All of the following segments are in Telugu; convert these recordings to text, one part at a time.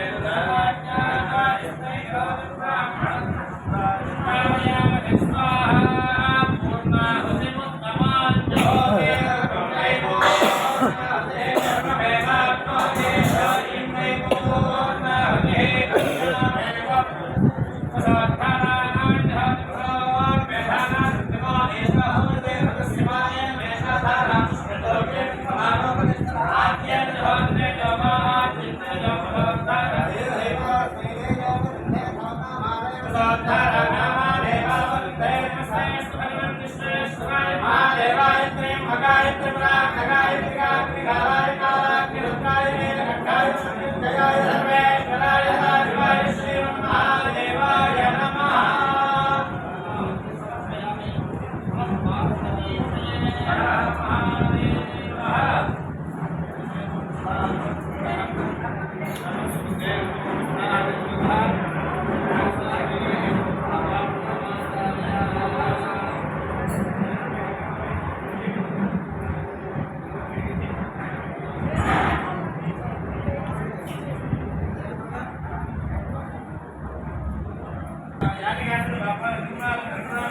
man alive.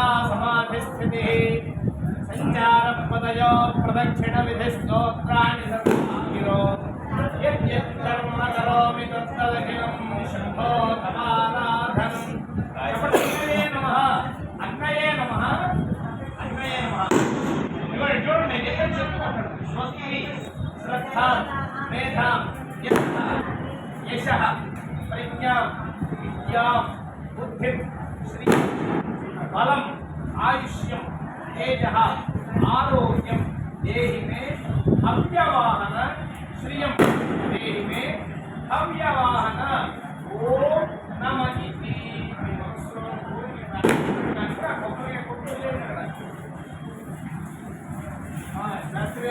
నిద్రా సమాధిస్థితిः సంచారపదయో ప్రదక్షిణ విధి స్తోత్రాన్ని సర్వాగిరో యద్యత్ కర్మ కరోమి తత్తదఖిలం శంభో తమారాధనం అగ్నయే నమః అగ్నయే చూడండి నేను చెప్పేది స్వస్తి శ్రద్ధ మేధ యశ ప్రజ్ఞా విద్యా బుద్ధి శ్రీ బలం ఆయుష్యం తేజ ఆరోగ్యం దేహి మే హవ్యవాహన శ్రియం దేహి మే హవ్యవాహన. ఓం నమ ఇతి శాస్త్రి